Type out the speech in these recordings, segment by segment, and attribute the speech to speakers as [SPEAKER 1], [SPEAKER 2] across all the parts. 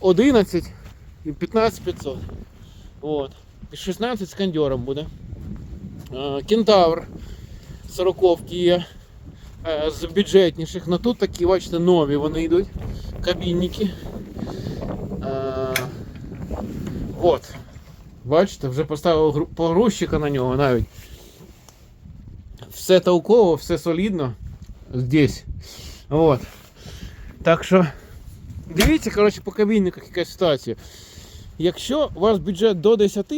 [SPEAKER 1] 11 і 15 500. От. І 16 з кондьором буде. Е, Кентавр 40 є. Е, З бюджетніших. Ну тут такі, бачите, нові вони йдуть. Кабінники. Е, От. Бачите, вже поставив погрузчика на нього навіть. Все толково, все солідно здесь. От. Так що дивіться, коротше, по кабінниках яка ситуація. Якщо у вас бюджет до 10,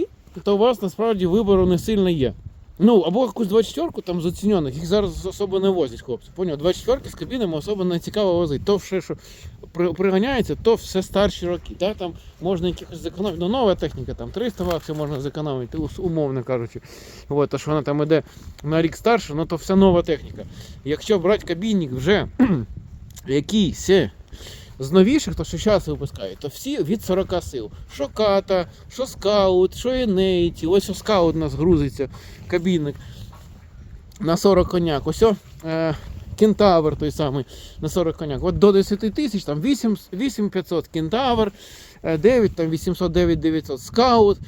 [SPEAKER 1] то у вас насправді вибору не сильно є. Ну, або якусь 24-ку там з оцінених, їх зараз особо не возять, хлопці. Поняв, 24-ки з кабінами особо не цікаво возити. То все, що при- приганяється, то все старші роки. Да? Там можна якихось зекономити. Ну, нова техніка, там 300 баксів можна зекономити, умовно кажучи. От, то що вона там іде на рік старше, ну то вся нова техніка. Якщо брати кабінник вже якийсь з новіших, то що зараз випускають, то всі від 40 сил. Що ката, що скаут, що енейті. Ось о, скаут у нас грузиться, кабінник на 40 коняк. Ось о, е, кентавр той самий на 40 коняк. От до 10 тисяч, там 8, 8500 кентавр, е, 9, там 800, 9 900 скаут,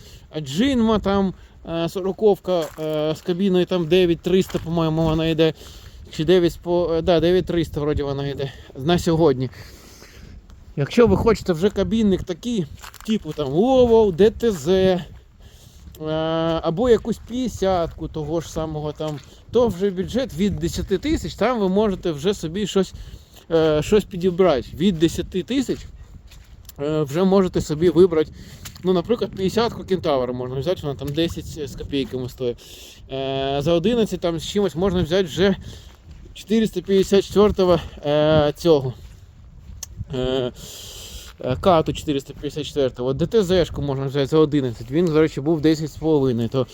[SPEAKER 1] джинма там е, 40 е, з кабіною там 9300, по-моєму, вона йде. Чи 9, е, да, 9300 вроді вона йде на сьогодні. Якщо ви хочете вже кабінник такий, типу там Ловол, ДТЗ, е, або якусь 50-ку того ж самого там, то вже бюджет від 10 тисяч, там ви можете вже собі щось, е, щось підібрати. Від 10 тисяч е, вже можете собі вибрати. Ну, наприклад, 50-ку кентавра можна взяти, вона там 10 з копійками стоїть. За 11 там з чимось можна взяти вже 454 е, цього. Е, е, Кату 454, от ДТЗ-шку можна взяти за 11. Він, до речі, був 10,5, то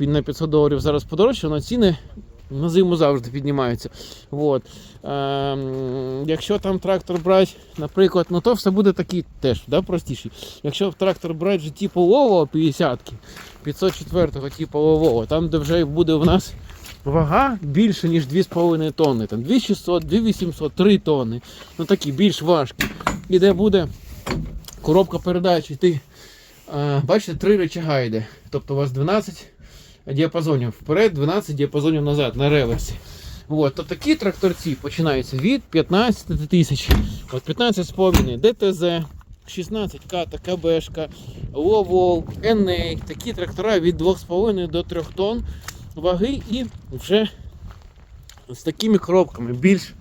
[SPEAKER 1] е, на 500 доларів зараз подорожче, але ціни на зиму завжди піднімаються. От. Е, якщо там трактор брати, наприклад, ну то все буде такий теж да, простіший. Якщо трактор брати вже типу Лово 50 504 типу Лово, там де вже буде в нас вага більше, ніж 2,5 тонни. Там 2600, 2800, 3 тонни. Ну такі більш важкі. І де буде коробка передач йти. е, Бачите, три рычага йде. Тобто у вас 12 діапазонів вперед, 12 діапазонів назад на реверсі. От, то такі тракторці починаються від 15 тисяч. От 15,5 ДТЗ, 16 ката, КБшка, Ловол, Еней. Такі трактора від 2,5 до 3 тонн ваги і вже з такими коробками більш,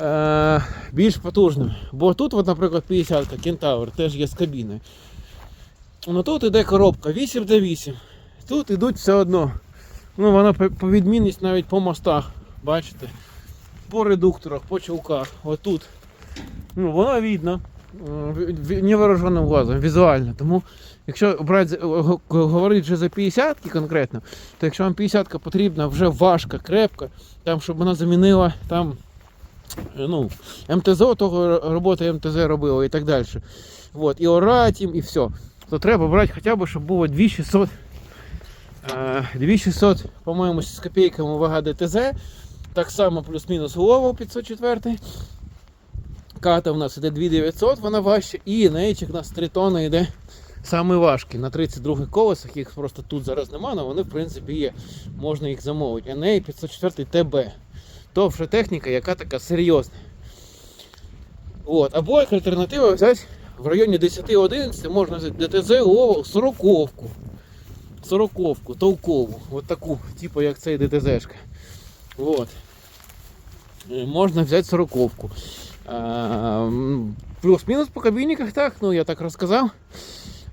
[SPEAKER 1] е, більш потужними. Бо тут, от, наприклад, 50-ка Кентавр теж є з кабіною. Ну тут іде коробка 8 до 8. Тут ідуть все одно. Ну, вона по, відмінність навіть по мостах, бачите? По редукторах, по чулках. Отут. Ну, воно видно. е, Невооруженим глазом, візуально. Тому, якщо брати, говорити за 50 конкретно, то якщо вам 50 потрібна вже важка, крепка, там, щоб вона замінила там, е, ну, МТЗ, того роботи МТЗ робило і так далі. Вот, і орать їм, і все. То треба брати хоча б, щоб було 2600. е, 2600, по-моєму, з копійками вага ДТЗ. Так само плюс-мінус Лово 504. Ката в нас іде 2900, вона важча. І нейчик у нас 3 тонни йде саме важкий. На 32 колесах їх просто тут зараз немає, але вони в принципі є. Можна їх замовити. NA 504 ТБ. То вже техніка, яка така серйозна. От. Або як альтернатива взяти в районі 10-11 можна взяти ДТЗ Лово 40-ку. 40-ку, толкову. От таку, типу як цей ДТЗшка. От. Е, Можна взяти 40-ку. Плюс-мінус по кабінниках, так, ну я так розказав.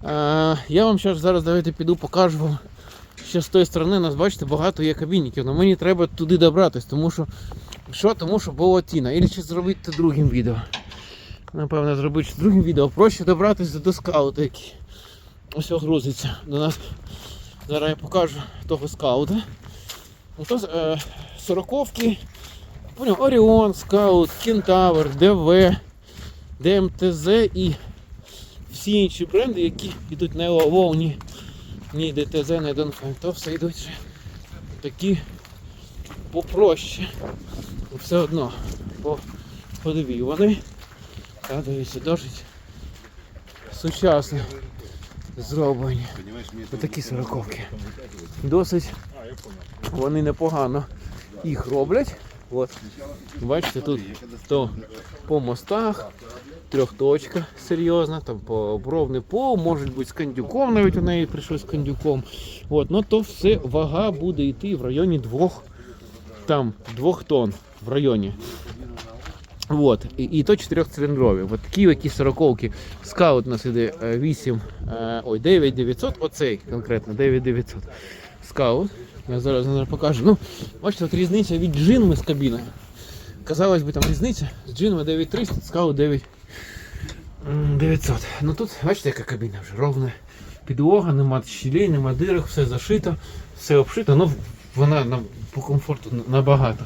[SPEAKER 1] А, Я вам зараз, зараз давайте піду покажу вам. Ще з тої сторони нас, бачите, багато є кабінників, але мені треба туди добратись, тому що що? Тому що було тіна. Ілі ще зробити другим відео. Напевно, зробити другим відео. Проще добратися до скаута, який ось ось грузиться до нас. Зараз я покажу того скаута. Ото е, сороковки. Оріон, Скаут, Кентавр, ДВ, ДМТЗ і всі інші бренди, які йдуть не ОВО, ні, ДТЗ, ні Донфен, то все йдуть вже такі попроще. Все одно по, подиві вони Та, досить сучасно зроблені. Отакі сороковки. Досить вони непогано їх роблять. От. Бачите, тут то по мостах, трьохточка серйозна, там бровний пол, може бути з кандюком, навіть у неї прийшло з кандюком. От, ну то все вага буде йти в районі двох, там, двох тонн в районі. Вот. І, і то чотирьохциліндрові. От такі якісь сороковки. Скаут у нас іде е, 8, е, ой, 9900, оцей конкретно 9900. Скаут. Я зараз зараз покажу. Ну, бачите, от різниця від джинми з кабіною. Казалось би, там різниця з джинми 9300, скаут 9900. Ну тут, бачите, яка кабіна вже ровна. Підлога, нема щілей, нема дирок, все зашито, все обшито, ну вона нам по комфорту набагато.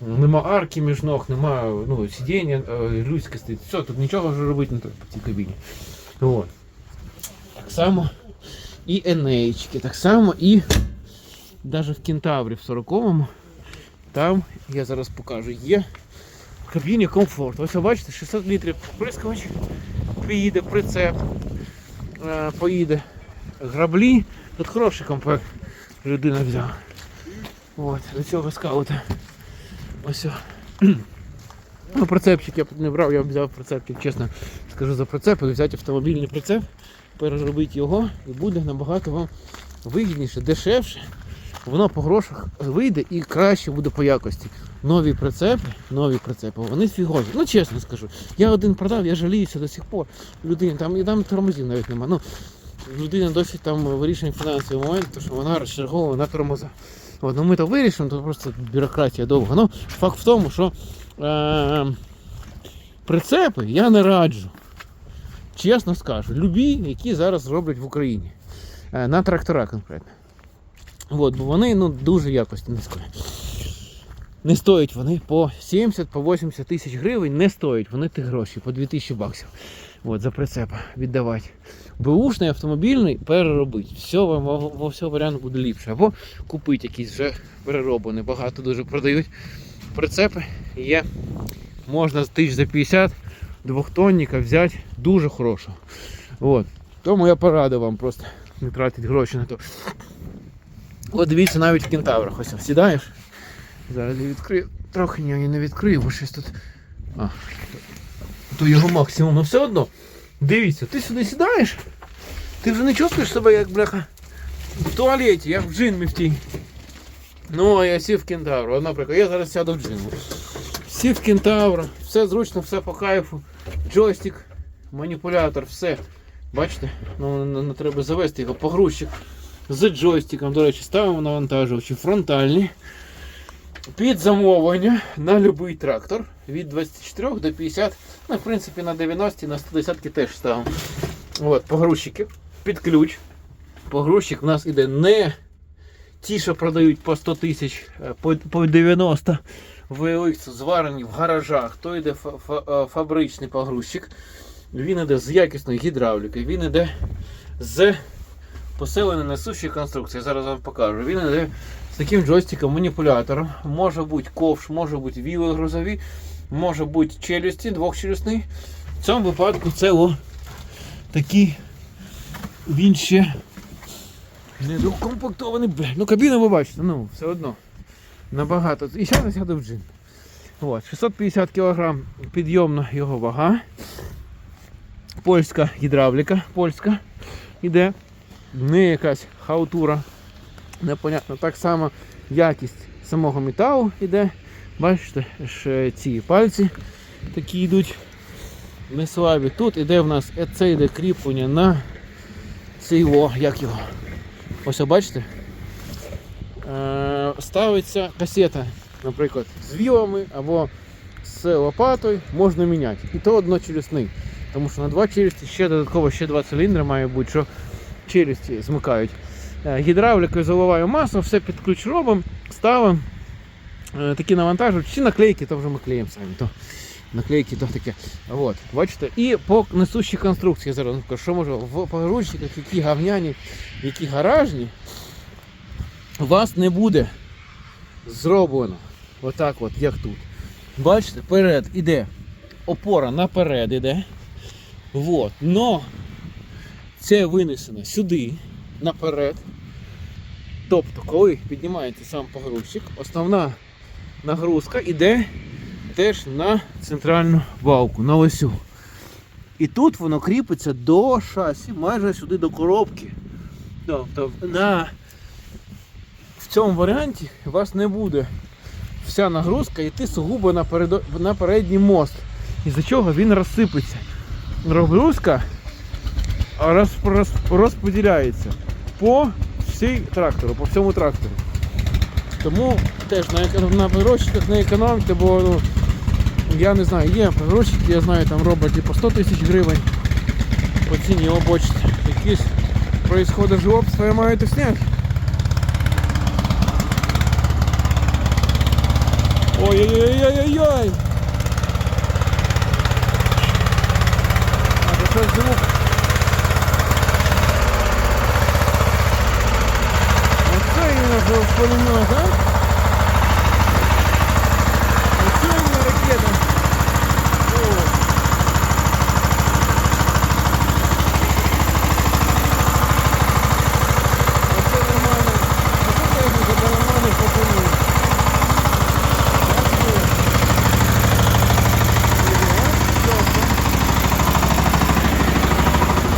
[SPEAKER 1] Нема арки між ног, нема ну, сидіння, е, людське стоїть. Все, тут нічого вже робити не треба в цій кабіні. От. Так само і енеєчки, так само і навіть в кентаврі в 40-му, там, я зараз покажу, є кабіні комфорт. Ось ви бачите, 600 літрів прискувач, приїде прицеп, е, поїде граблі. Тут хороший комплект людина взяла. От, до цього скаута. Ось. Ну, прицепчик я б не брав, я б взяв прицепчик, чесно скажу за прицеп, взяти автомобільний прицеп, переробити його і буде набагато вам вигідніше, дешевше. Воно по грошах вийде і краще буде по якості. Нові прицепи, нові прицепи, вони фігові. Ну чесно скажу. Я один продав, я жаліюся до сих пор. Людині там і там тормозів навіть немає. Ну, людина досить там вирішує фінансовий момент, тому що вона розчерговує на тормоза. От, ну ми то вирішимо, то просто бюрократія довга. Ну, факт в тому, що е, прицепи я не раджу. Чесно скажу, любі, які зараз роблять в Україні. Е, на трактора конкретно. От, бо вони ну, дуже якості низької. Не стоять вони по 70 по 80 тисяч гривень, не стоять вони тих грошей, по 2000 баксів. От, за прицепа віддавати. Бушний автомобільний переробити. Все вам во, все варіант буде ліпше. Або купити якийсь вже перероблений. Багато дуже продають прицепи. Є. Можна з тисяч за 50 двохтонника взяти дуже хорошого. От. Тому я порадив вам просто не тратити гроші на то. От дивіться навіть в кентаврах. Ось сідаєш. Зараз я відкрию. Трохи ні, я не відкрию, бо щось тут. А, то його максимум. Ну все одно. Дивіться, ти сюди сідаєш, ти вже не чувствуєш себе як бляха в туалеті, як в джинмі в тій. Ну, а я сів в кентавру. Наприклад, я зараз сяду в джинму. Сів в кентавру, все зручно, все по кайфу. Джойстик, маніпулятор, все. Бачите? Ну, не треба завести його погрузчик з джойстиком. До речі, ставимо навантажувачі фронтальні. Під замовлення на будь-який трактор від 24 до 50, ну, в принципі, на 90 на 110 теж ставимо. От, погрузчики під ключ. Погрузчик у нас іде не ті, що продають по 100 тисяч, по, по 90 VLX зварені в гаражах. То йде фа- фа- фабричний погрузчик. Він іде з якісної гідравліки, він іде з поселеної несущої конструкції. Зараз вам покажу. Він іде з таким джойстиком, маніпулятором. Може бути ковш, може бути віли грузові, може бути челюсті, двохчелюсний. В цьому випадку це о, такий він ще не докомплектований. Ну кабіну ви бачите, ну все одно. Набагато. І я сяду в джин. От, 650 кг підйомна його вага. Польська гідравліка, польська іде. Не якась хаутура непонятно. Так само якість самого металу йде. Бачите, ще ці пальці такі йдуть не слабі. Тут іде в нас е, це йде кріплення на цей о, як його. Ось бачите. Е, ставиться касета, наприклад, з вілами або з лопатою можна міняти. І то одночелюсний. Тому що на два челюсті ще додатково ще два циліндри має бути, що челюсті змикають. Е, Гідравлікою заливаю масло, все під ключ робимо, ставимо. Е, Такі навантажують, чи наклейки, то вже ми клеїмо самі. То наклейки то таке. От, бачите? І по несущій конструкції зараз що може в погрузчиках, які гавняні, які гаражні, у вас не буде зроблено. Отак от, як тут. Бачите, перед іде опора наперед іде. Вот. Но це винесено сюди, наперед. Тобто, коли піднімається сам погрузчик, основна нагрузка йде теж на центральну балку, на осю. І тут воно кріпиться до шасі, майже сюди до коробки. Тобто на... в цьому варіанті у вас не буде вся нагрузка йти сугубо на, передо... на передній мост. Із-за чого він розсипеться. Нагрузка. розподіляється по всій трактору, по всьому трактору. Тому теж на, еко- на погрузчиках не економте, бо ну, я не знаю, є погрузчики, я знаю, там роблять і по 100 тисяч гривень по ціні обочці. Якісь происходи жлобства маєте зняти. Ой-ой-ой-ой-ой-ой! А, це щось звук. Оце іменно був пулемет, а? Оце іменно ракета. О. Оце нормально. Оце техніка для нормальних пацанів.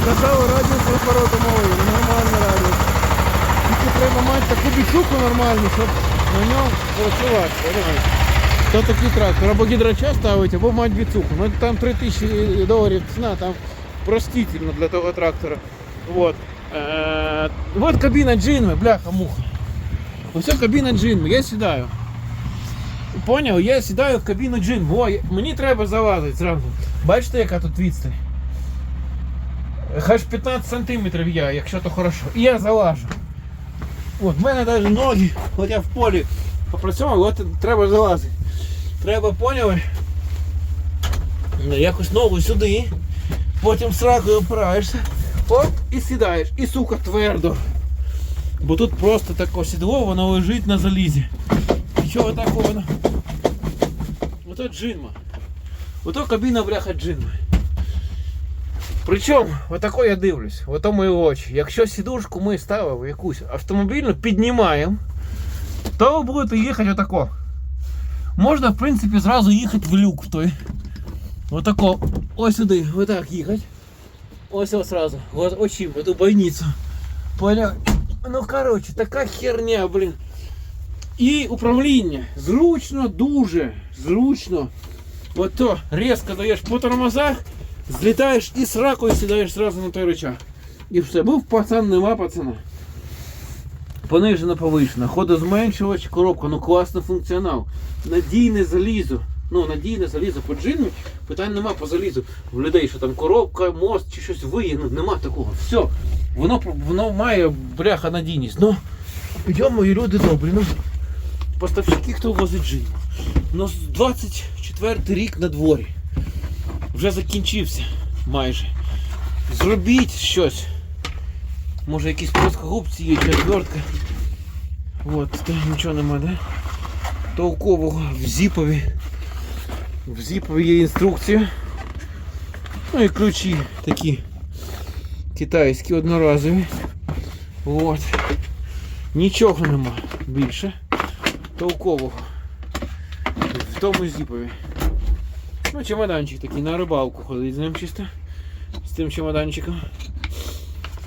[SPEAKER 1] Казали радіус розвороту мови, нормальний радіус. Тільки треба мати таку нормальну, щоб на ньому працювати. То такий трактор, або гідрача ставить, або мати біцуху. Ну там 3000 доларів ціна, там простительно для того трактора. Вот. Е, вот кабіна джинми, бляха муха. Ось кабіна джинми, я сідаю. Поняв? Я сідаю в кабіну джин. Я- мені треба залазити зразу. Бачите, яка тут відстань? Хай 15 сантиметрів я, якщо то хорошо. І я залажу. От, в мене навіть ноги, от я в полі попрацював, от треба залазити. Треба, поняли? Ну, Якось ногу сюди, потім сракою опираєшся, оп, і сідаєш. І сука твердо. Бо тут просто таке сідло, воно лежить на залізі. Нічого такого. Ото джинма. Ото кабіна бляха джинма. Причому, отако я дивлюсь, ото мої очі. Якщо сідушку ми ставимо якусь автомобільну, піднімаємо, то ви будете їхати отако. Можна, в принципі, зразу їхати в люк той. Отако. Ось сюди, отак їхати. Ось ось сразу. Вот в эту бойницу. Понял? Ну короче, така херня, блін. І управління. Зручно, дуже зручно. Ото різко даєш по тормозах, злітаєш і з ракою сідаєш зразу на той рычаг. І все, був пацан, нема пацана. Понижена повишена, ходозменшувач, коробка, ну класний функціонал. Надійне залізо. Ну, надійне залізо по джину, питань нема по залізу. В людей, що там коробка, мост чи щось виє, ну нема такого. Все. Воно, воно має бляха надійність. Ну, і люди добрі. Ну, поставщики, хто возить джин. Ну, 24 рік на дворі. Вже закінчився майже. Зробіть щось. Може якісь плоскогубці є, чи отвертка. От, нічого нема, да? Толкового в зіпові. В зіпові є інструкція. Ну і ключі такі китайські одноразові. От. Нічого нема більше. Толкового. В тому зіпові. Ну, чемоданчик такий на рибалку ходить з ним чисто. З тим чемоданчиком.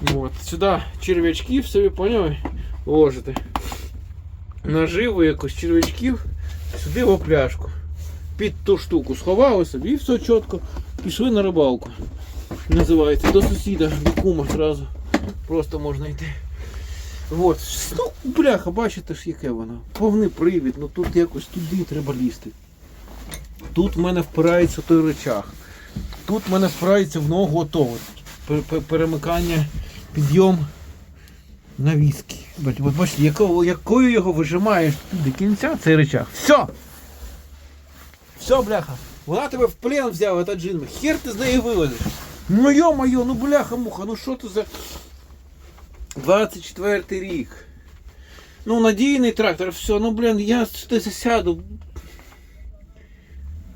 [SPEAKER 1] Вот. Сюди черв'ячків собі, поняли? Ложите. Наживу якось черв'ячків сюди в пляшку. Під ту штуку сховали собі і все чітко. Пішли на рибалку. Називається. До сусіда, до кума зразу. Просто можна йти. Вот. Ну, бляха, бачите ж яке воно. Повний привід, ну тут якось туди треба лізти. Тут в мене впирається той речах. Тут в мене впирається в ногу пер- Перемикання, підйом на віскі. Бачите, якого, якою його вижимаєш до кінця цей речах. Все! Все, бляха. Вона тебе в плен взяла, та джинма. Хер ти з неї вилазиш. Ну йо-моє, ну бляха муха, ну що це за 24 рік. Ну, надійний трактор, все, ну блін, я сюди засяду.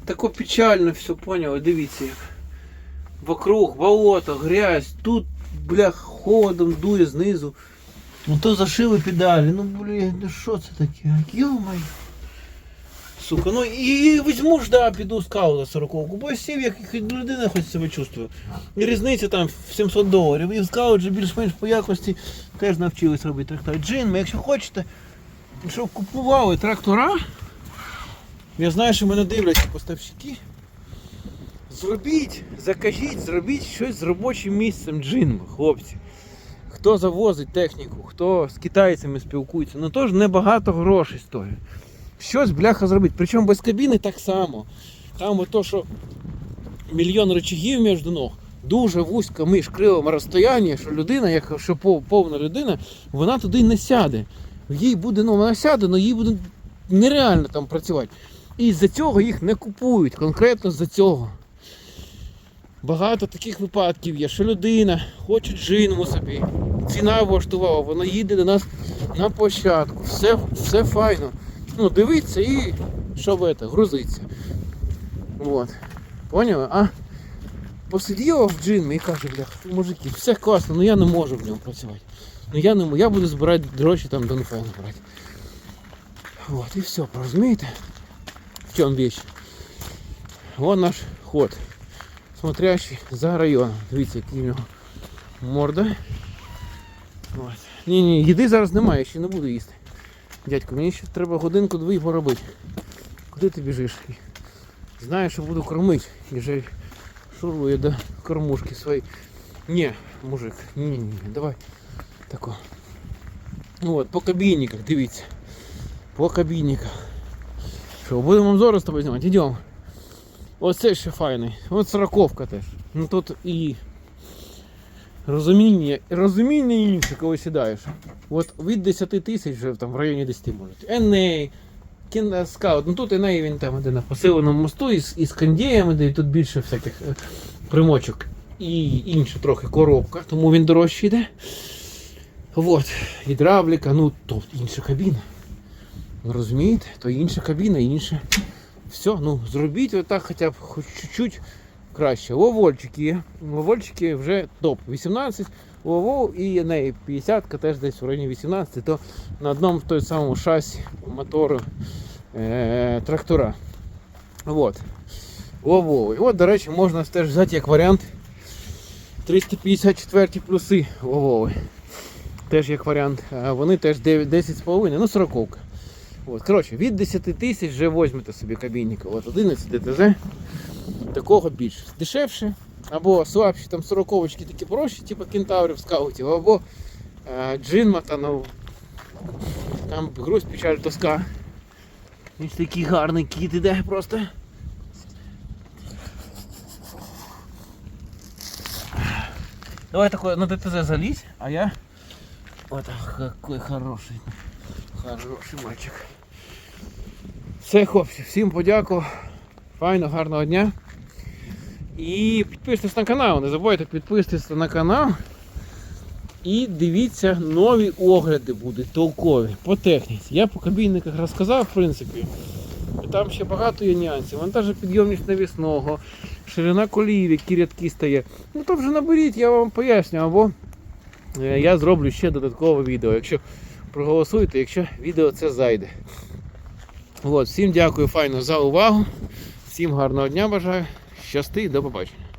[SPEAKER 1] Тако печально все, поняли, дивіться як. Вокруг болото, грязь, тут, бля, холодом дує знизу. Ну то зашили педалі, ну блін, ну що це таке? Йомай. Сука, ну і візьму ж, да, піду скауда 40 бо сів, як людина хоч себе чувствує. І різниця там в 700 доларів. І в скаут же більш-менш по якості теж навчились робити трактор. Джин, ми якщо хочете, щоб купували трактора, я знаю, що мене дивляться поставщики. Зробіть, закажіть, зробіть щось з робочим місцем джинма, хлопці. Хто завозить техніку, хто з китайцями спілкується, ну теж небагато грошей стоїть. Щось бляха зробити. Причому без кабіни так само. Там ото, що мільйон рычагів між ног, дуже вузько між крилами розстояння, що людина, як що повна людина, вона туди не сяде. Їй буде, ну вона сяде, але їй буде нереально там працювати. І з-за цього їх не купують, конкретно з-за цього. Багато таких випадків є, що людина хоче джинму собі, ціна влаштувала, вона їде до нас на площадку, все, все файно. Ну, дивиться і що в це, грузиться. Вот. Поняли? А посиділа в джинмі і каже, бля, мужики, все класно, ну я не можу в ньому працювати. Ну я не я буду збирати гроші там Донфен брати. Вот, і все, розумієте? Чому вещь? Вон наш ход. Смотрящий за районом. Дивіться, який в нього морда. От. Ні, ні, їди зараз немає, я ще не буду їсти. Дядько, мені ще треба годинку-дві поробити. Куди ти біжиш? Знаю, що буду кормити. І вже шурує до кормушки своєї. Ні, мужик, ні, ні, давай. Тако. От, по кабінниках, дивіться. По кабінниках. Що, будемо обзори з тобою знімати? Йдемо. Оце ще файний. От сороковка теж. Ну тут і розуміння, розуміння інше, коли сідаєш. От від 10 тисяч вже там в районі 10 можуть. Еней, скаут. Ну тут Еней він там іде на посиленому мосту із, із кондіями, де тут більше всяких е, примочок. І інша трохи коробка, тому він дорожче йде. От, гідравліка, ну то інша кабіна. Розумієте? То інша кабіна, інше. Все, ну зробіть отак хоча б хоч чуть-чуть краще. Ловольчики. Ловольчики вже топ. 18 ловов і неї 50 теж десь в районі 18, то на одному той самому шасі мотору е- трактора. От. Лововий. От, до речі, можна теж взяти як варіант 354 плюси лововий. Теж як варіант. Вони теж 10,5, ну 40. От, коротше, від 10 тисяч вже візьмете собі кабінника. От 11 ДТЗ. Такого більше. Дешевше. Або слабші, там 40 такі прощі, типу кентаврів скаутів, або е, джинмата, ну там грусть печаль тоска. Ж такий гарний кіт іде просто. Давай такой на ДТЗ залізь, а я... Вот какой хороший. Хороший мальчик. Все, хлопці, всім подякував. Файно, гарного дня. І підписуйтесь на канал, не забувайте підписуватися на канал. І дивіться, нові огляди будуть толкові по техніці. Я по кабінниках розказав, в принципі. Там ще багато є нюансів. Вантажопідйомність навісного, ширина коліїв, які рядки стає. Ну то вже наберіть, я вам поясню, або е, я зроблю ще додаткове відео, якщо проголосуєте, якщо відео це зайде. От, всім дякую файно за увагу. Всім гарного дня бажаю. Щасти, і до побачення.